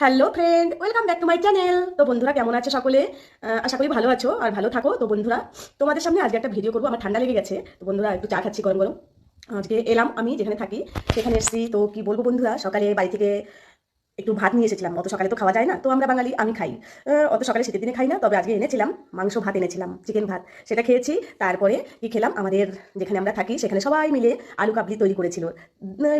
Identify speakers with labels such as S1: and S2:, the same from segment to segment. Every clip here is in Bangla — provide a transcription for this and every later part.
S1: Hello friend welcome back to my channel তো বন্ধুরা, কেমন আছে সকলে? আশা করি ভালো আছো আর ভালো থাকো। তো বন্ধুরা, তোমাদের সামনে আজকে একটা ভিডিও করব। আমার ঠান্ডা লেগে গেছে। তো বন্ধুরা, একটু চা খাচ্ছি গরম গরম। আজকে এলাম আমি যেখানে থাকি, সেখানে এসেছি। তো কি বলব বন্ধুরা, সকালে বাড়ি থেকে একটু ভাত নিয়ে এসেছিলাম। অত সকালে তো খাওয়া যায় না, তো আমরা বাঙালি, আমি খাই। অত সকালে শীতের দিনে খাই না, তবে আজকে এনেছিলাম, মাংস ভাত এনেছিলাম চিকেন ভাত। সেটা খেয়েছি, তারপরে কি খেলাম? আমাদের যেখানে আমরা থাকি, সেখানে সবাই মিলে আলু কাবলি তৈরি করেছিল।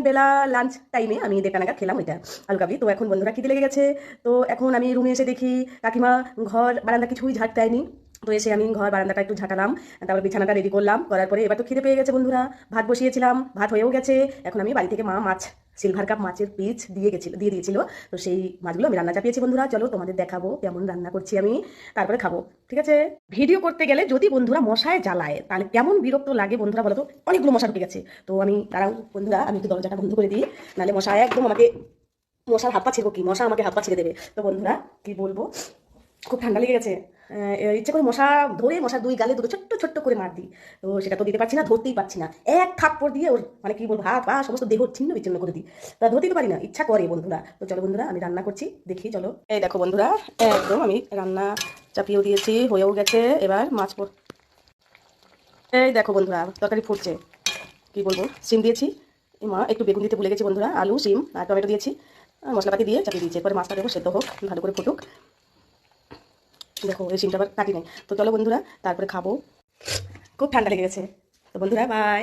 S1: বেলা লাঞ্চ টাইমে আমি দেড়টা নাগাদ খেলাম ওইটা, আলু কাবলি। তো এখন বন্ধুরা খিদে লেগে গেছে, তো এখন আমি রুমে এসে দেখি, কাকিমা ঘর, বারান্দা কিছুই ঝাড় দেয়নি। তো এসে আমি ঘর বারান্দাটা একটু ঝাঁটালাম, তারপর বিছানাটা রেডি করলাম, করার পরে এবার তো খিদে পেয়ে গেছে বন্ধুরা। ভাত বসিয়েছিলাম, ভাত হয়েও গেছে, এখন আমি বাড়ি থেকে মা মাছ সিলভার কাপ মাছের পিচ দিয়ে গেছিল, দিয়ে দিয়েছিল। তো সেই মাছগুলো আমি রান্না চাপিয়েছি বন্ধুরা, চলো তোমাদের দেখাবো কেমন রান্না করছি আমি, তারপরে খাব, ঠিক আছে? ভিডিও করতে গেলে যদি বন্ধুরা মশায় জ্বালায়, তাহলে কেমন বিরক্ত লাগে বন্ধুরা বলো তো? অনেকগুলো মশা ঢুকে গেছে। তো আমি, দাঁড়াও বন্ধুরা, আমি একটু দরজাটা বন্ধ করে দিই, নাহলে মশা একদম আমাকে, মশার হাত পা ছিড়বো কি মশা আমাকে হাত পা ছিঁড়ে দেবে। তো বন্ধুরা, কি বলব? খুব ঠান্ডা লেগে গেছে। ইচ্ছে করে মশা, ধরে মশার দুই গালে দুটো ছোট্ট ছোট্ট করে মার দিই। তো সেটা তো দিতে পারছি না, ধরতেই পারছি না। এক থাপ্পড় দিয়ে ওর মানে কি বলব, হাত পা সমস্ত দেহ ছিন্ন বিচ্ছিন্ন করে দিই। তা ধরতেই তো পারি না, ইচ্ছা করে বন্ধুরা। তো চলো বন্ধুরা, আমি রান্না করছি, দেখি চলো। এই দেখো বন্ধুরা, একদম আমি রান্না চাপিয়েও দিয়েছি, হয়েও গেছে। এবার মাছ এই দেখো বন্ধুরা, তরকারি ফুটছে। কি বলব, সিম দিয়েছি। মা, একটু বেগুন দিতে ভুলে গেছি বন্ধুরা, আলু, সিম আর টমেটো দিয়েছি। মশলাপাতি দিয়ে চাপিয়ে দিয়েছি। এরপরে মাছটা দেবো, সেদ্ধ হোক, ভালো করে ফুটুক। দেখো, এই সিমটা আবার কাটি নাই। তো চলো বন্ধুরা, তারপরে খাব। খুব ঠান্ডা লেগে গেছে। তো বন্ধুরা বাই